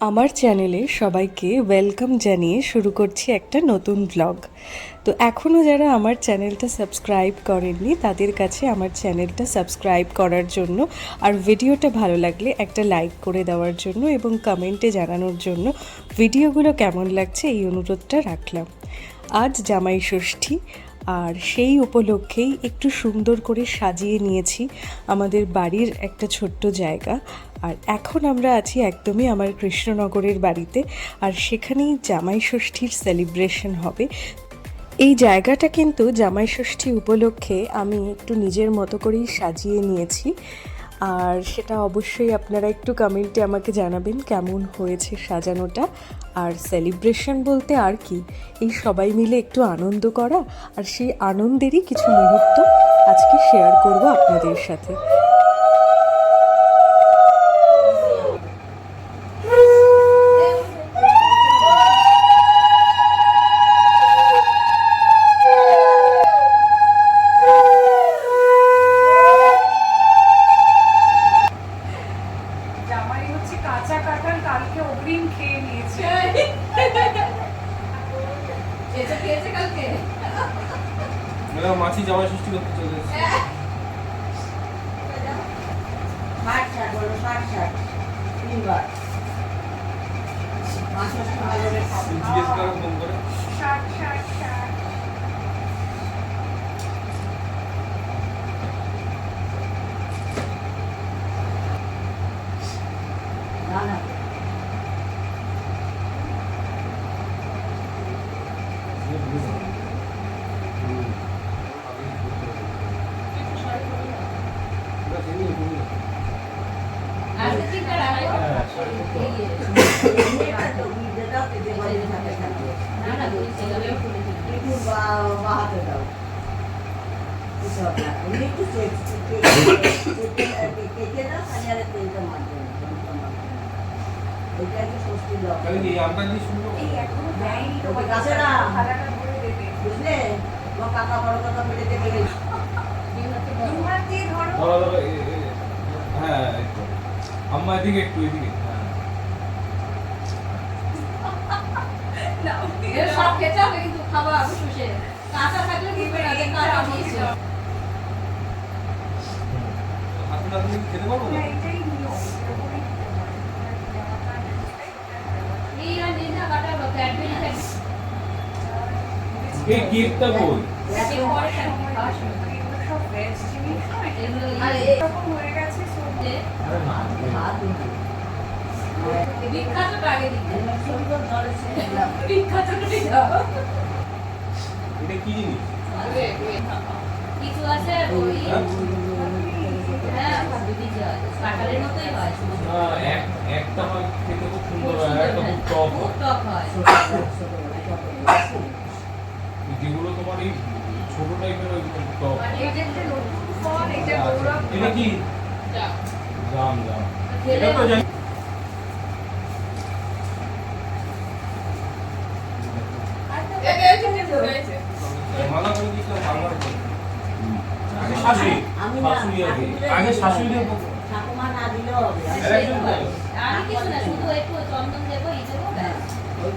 আমার চ্যানেলে সবাইকে ওয়েলকাম জানিয়ে শুরু করছি একটা নতুন ব্লগ তো এখনও যারা আমার চ্যানেলটা সাবস্ক্রাইব করেননি, তাদের কাছে আমার চ্যানেলটা সাবস্ক্রাইব করার জন্য আর ভিডিওটা ভালো লাগলে একটা লাইক করে দেওয়ার জন্য এবং কমেন্টে জানানোর জন্য ভিডিওগুলো কেমন লাগছে এই অনুরোধটা রাখলাম। আজ জামাই ষষ্ঠী আর সেই উপলক্ষেই একটু সুন্দর করে সাজিয়ে নিয়েছি আমাদের বাড়ির একটা ছোট্ট জায়গা। আর এখন আমরা আছি একদমই আমার কৃষ্ণনগরের বাড়িতে, আর সেখানেই জামাই ষষ্ঠীর সেলিব্রেশন হবে। এই জায়গাটা কিন্তু জামাই ষষ্ঠী উপলক্ষে আমি একটু নিজের মতো করেই সাজিয়ে নিয়েছি। আর সেটা অবশ্যই আপনারা একটু কমেন্টে আমাকে জানাবেন কেমন হয়েছে সাজানোটা। আর সেলিব্রেশন বলতে আর কি? এই সবাই মিলে একটু আনন্দ করা আর সেই আনন্দেরই কিছু মুহূর্ত আজকে শেয়ার করব আপনাদের সাথে। মাছি জামাই ষষ্ঠী করতে চলে এসেছে জিজ্ঞেস করো ফোন করে ষাট ষাট ষাট না না আজকে তিনটা রাখো না না দুই ছেলে একটু বা- বাহাতে দাও কিছু হবে না। এমনি একটু চেক কেটে দাও খালি আর তেলটা মারবে না, তেলটা মারবে না। ওইটা একটু স্বস্তি দাও তাহলে কি আমটা দিয়ে শুরু করব এই এখনও দেয়নি তোমার ওকে কাছে না। থালাটা ভরে দেবে বুঝলে তোমার কাকা বড় কথা বলে দেবে ধরো। ধরো হ্যাঁ একটু। আম্মা এদিকে একটু এদিকে। হ্যাঁ। সব খেতে হবে কিন্তু খাবার শুষে। কাঁচা থাকলে দিবে না যে কাঁচা দিলে খেতে পারব? না এটাই নিয়ম। এই আর নিয়ে না কাটা হলো ক্যাডবেরি এই কেকটা কই? ভেজ জিনিস নয় এগুলো এরকম হয়ে গেছে না বিখ্যাতটা আগে দিতে সুন্দর ধরেছে বিখ্যাতটা এটা কি জিনিস কিছু আছে ওই হ্যাঁ কাঁঠালের মতোই হয় একটা আমার খেতে খুব সুন্দর হয়। একটা খুব টক হয় টক হয় যেগুলো তোমার এই ছোট টাইপের ওইগুলো খুব টক হয়। এটা একটা নতুন ফল এটা আচ্ছা, গৌরব এটা কি? জাম জাম এটা তো জানি করে। আগে শাশুড়ি ঠাকুমা না দিলেও হবে। আমি কিছু না শুধু একটু চন্দন দেবো ই দেবো ব্যাস। ওই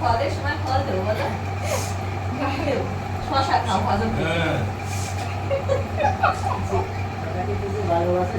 ফলের সময় ফল দেবো বলো শশা খাও কিছু ভালোবাসে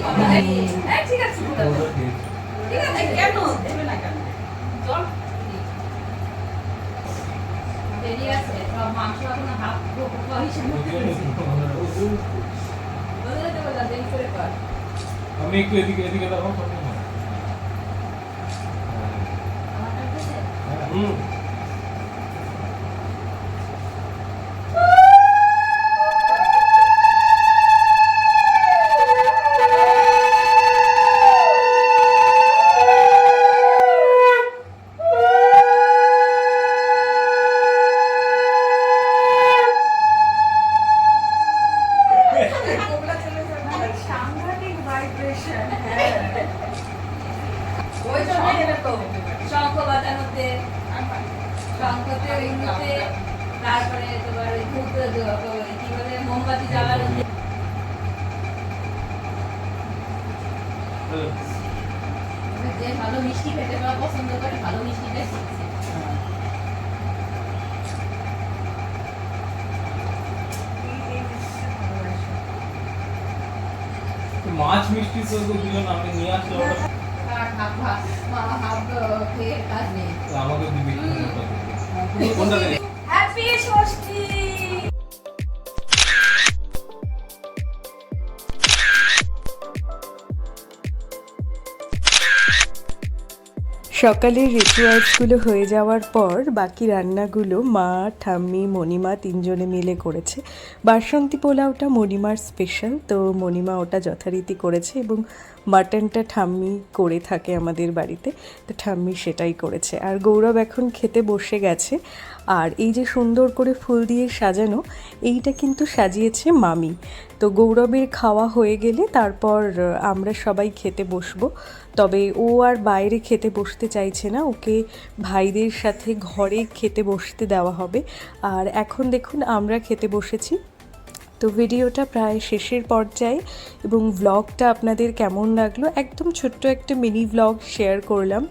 পাতা দিয়ে ঠিক আছে ওটা খেয়েছি। ঠিক আছে কেন? দেবে না কেন? জল বেরিয়ে আছে মাংস এখন হাফ হিসেবে আমি একটু এদিকে এদিকে দেখো সব ঠিক আছে। আমার কাছে হ্যাঁ। মোমবাতি মিষ্টি খেতে পাওয়া পছন্দ করে ভালো মিষ্টিটাই শিখছে মাছ মিষ্টি তো তো দুজন আমি নিয়ে আসলে আর হাফ হাফ মামা হাফ খেয়ে কাজ নেই আমাকে দিবি কোনটা সকালের রিচুয়ালসগুলো হয়ে যাওয়ার পর বাকি রান্নাগুলো মা, ঠাম্মি, মণিমা তিনজনে মিলে করেছে। বাসন্তী পোলাওটা মণিমার স্পেশাল তো মণিমা ওটা যথারীতি করেছে এবং মাটনটা ঠাম্মি করে থাকে আমাদের বাড়িতে, তো ঠাম্মি সেটাই করেছে। আর গৌরব এখন খেতে বসে গেছে। আর এই যে সুন্দর করে ফুল দিয়ে সাজানো, এইটা কিন্তু সাজিয়েছে মামি। তো গৌরবের খাওয়া হয়ে গেলে তারপর আমরা সবাই খেতে বসবো। তবে ও আর বাইরে খেতে বসতে চাইছে না, ওকে ভাইদের সাথে ঘরে খেতে বসতে দেওয়া হবে। আর এখন দেখুন, আমরা খেতে বসেছি। তো ভিডিওটা প্রায় শেষের পর্যায়ে এবং ভ্লগটা আপনাদের কেমন লাগল, একদম ছোট্ট একটা মিনি ভ্লগ শেয়ার করলাম।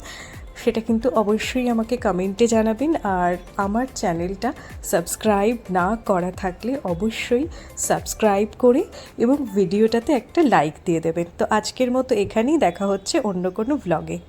সেটা কিন্তু অবশ্যই আমাকে কমেন্টে জানাবেন আর আমার চ্যানেলটা সাবস্ক্রাইব না করা থাকলে অবশ্যই সাবস্ক্রাইব করে এবং ভিডিওটাতে একটা লাইক দিয়ে দেবেন। তো আজকের মতো এখানেই দেখা হচ্ছে অন্য কোনো ভ্লগে